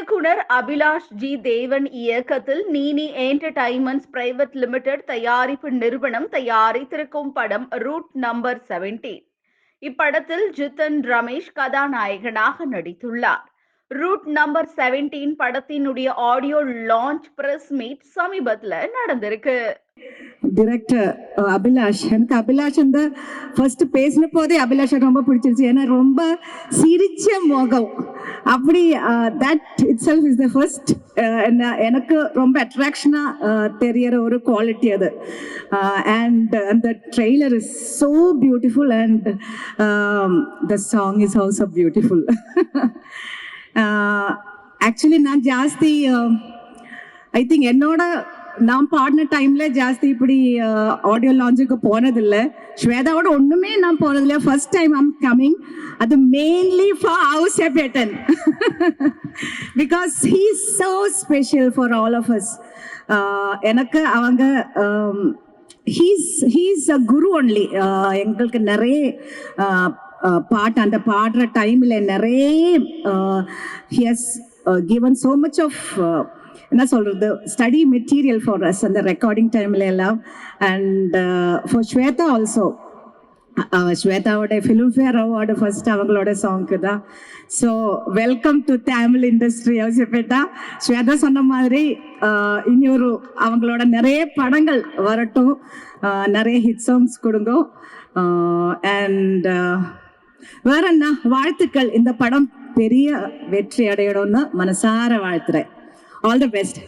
இயக்குனர் அபிலாஷ் ஜி தேவன் இயக்கத்தில் நீனி என்டர்டைன்மெண்ட்ஸ் பிரைவேட் லிமிடெட் தயாரிப்பு நிறுவனம் தயாரித்திருக்கும் படம் ரூட் நம்பர் 17 இப்படத்தில் ஜித்தன் ரமேஷ் கதாநாயகனாக நடித்துள்ளார். ரூட் நம்பர் 17 படத்தினுடைய ஆடியோ லான்ச் பிரஸ் மீட் சமீபத்தில் நடந்திருக்கு. டிரெக்டர் அபிலாஷ். எனக்கு அபிலாஷ் அந்த ஃபர்ஸ்ட் பேசின போதே அபிலாஷ் ரொம்ப பிடிச்சிருச்சு. ஏன்னா ரொம்ப சிரிச்ச முகம். அப்படி that itself is the first எனக்கு ரொம்ப அட்ராக்ஷனாக தெரியற ஒரு குவாலிட்டி அது. அண்ட் அந்த trailer is so beautiful and the song is also beautiful actually நான் ஜாஸ்தி ஐ திங்க் என்னோட நான் பாடின டைம்ல ஜாஸ்தி இப்படி ஆடியோ லான்ச்சுக்கு போனதில்ல. ஸ்வேதாவோட ஒண்ணுமே நான் போனதில்ல. ஃபர்ஸ்ட் டைம் ஐம் கம்மிங் அது mainly for Ouseppachan because he so special for all of us எனக்கு அவங்க he's he's a guru only எங்களுக்கு நிறைய பாட்டு அந்த பாடுற டைமில் நிறைய he's given so much of என்ன சொல்றது? ஸ்டடி மெட்டீரியல் ஃபார் அஸ் அந்த ரெக்கார்டிங் டைம்ல எல்லாம். அண்ட் ஃபார் ஸ்வேதா ஆல்சோ ஸ்வேதாவோட ஃபிலிம்ஃபேர் அவார்டு ஃபர்ஸ்ட் அவங்களோட சாங்க்கு தான். So welcome to Tamil industry அவசியப்பேட்டா Swetha சொன்ன மாதிரி uh, இனி ஒரு அவங்களோட நிறைய படங்கள் வரட்டும். Uh, நிறைய ஹிட் சாங்ஸ் கொடுங்க. அண்ட் uh, வேற என்ன வாழ்த்துக்கள். இந்த படம் பெரிய வெற்றி அடையணும்னு மனசார வாழ்த்துறேன். All the best